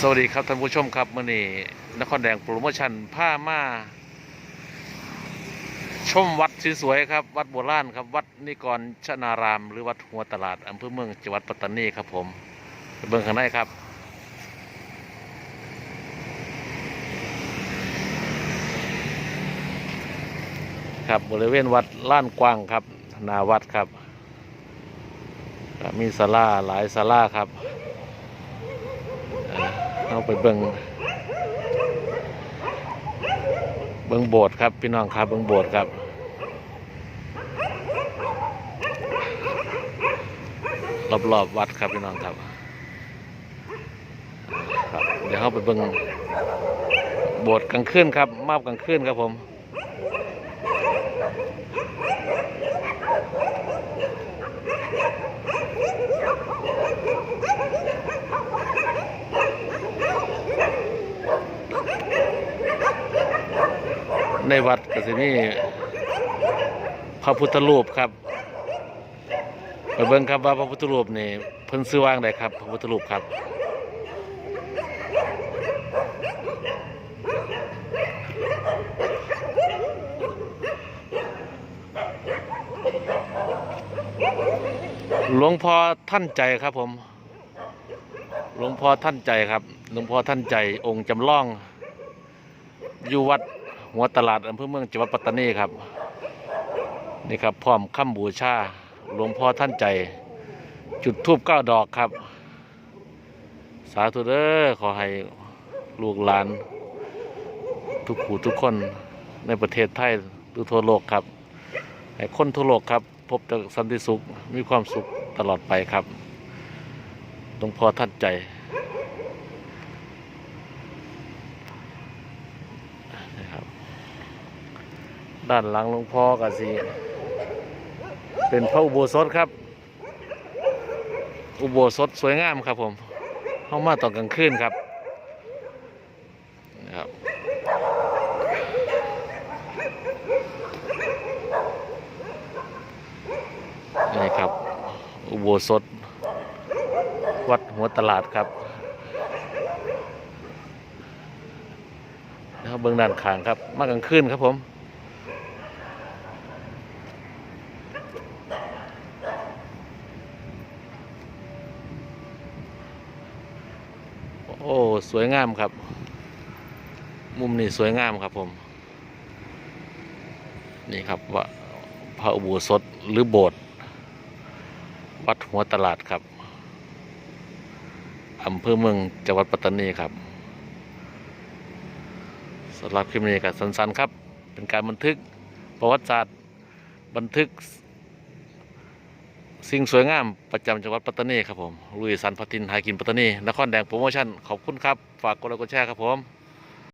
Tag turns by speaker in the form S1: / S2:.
S1: สวัสดีครับท่านผู้ชมครับมื่อนี้นครแดงโปรโมชั่นผ้ามาชมวัดสวยๆครับ วัดโบราณครับ วัดนิกรชนาราม หรือวัดหัวตลาดอำเภอเมืองจังหวัดปัตตานีครับผมเบิ่งข้างในครับ ครับบริเวณวัดล้านกว้างครับหนาวัดครับ มีศาลาหลายศาลาครับ เอาไปเบิงเบิงโบสถ์ครับ พี่น้องครับเบิงโบสถ์ครับรอบๆวัดครับพี่น้องครับครับ เดี๋ยวเข้าไปเบิงโบสถ์กลางคืนครับมาบกลางคืนครับผม ในวัดก็สิมีพระพุทธรูปครับไปเบิ่งครับว่าพระพุทธรูปนี่เพิ่นซื้อว่างใดครับ พระพุทธรูปครับหลวงพ่อท่านใจครับผม หลวงพ่อท่านใจครับ หลวงพ่อท่านใจองค์จำลอง อยู่วัด หัวตลาดอำเภอเมืองจังหวัดปัตตานีครับนี่ครับพร้อมคำบูชาหลวงพ่อท่านใจ จุดทูบเก้าดอกครับ สาธุเด้อขอให้ลูกหลาน ทุกผู้ทุกคนในประเทศไทยหรือทั่วโลกครับ ให้คนทั่วโลกครับ พบแต่สันติสุขมีความสุขตลอดไปครับหลวงพ่อท่านใจ นะครับ ด้านหลังหลวงพ่อกับสีเป็นพระอุโบสถครับ อุโบสถสวยงามครับผมเข้ามาตอนกลางคืนครับนะครับนี่ครับ อุโบสถ วัดหัวตลาดครับ นะครับเบื้องด้านข้างครับ มากลางคืนครับผมโอ้ สวยงามครับ มุมนี้สวยงามครับผม นี่ครับว่าพระอุโบสถหรือโบสถ์วัดหัวตลาดครับอำเภอเมืองจังหวัดปัตตานีครับ สำหรับคลิปนี้ก็สั้นๆครับ เป็นการบันทึกประวัติศาสตร์บันทึก สิ่งสวยงามประจำจังหวัดปัตตานีครับผมลุยสันพัทินหากินปัตตานีนครแดงโปรโมชั่นขอบคุณครับ ฝากกดไลค์กดแชร์ครับผม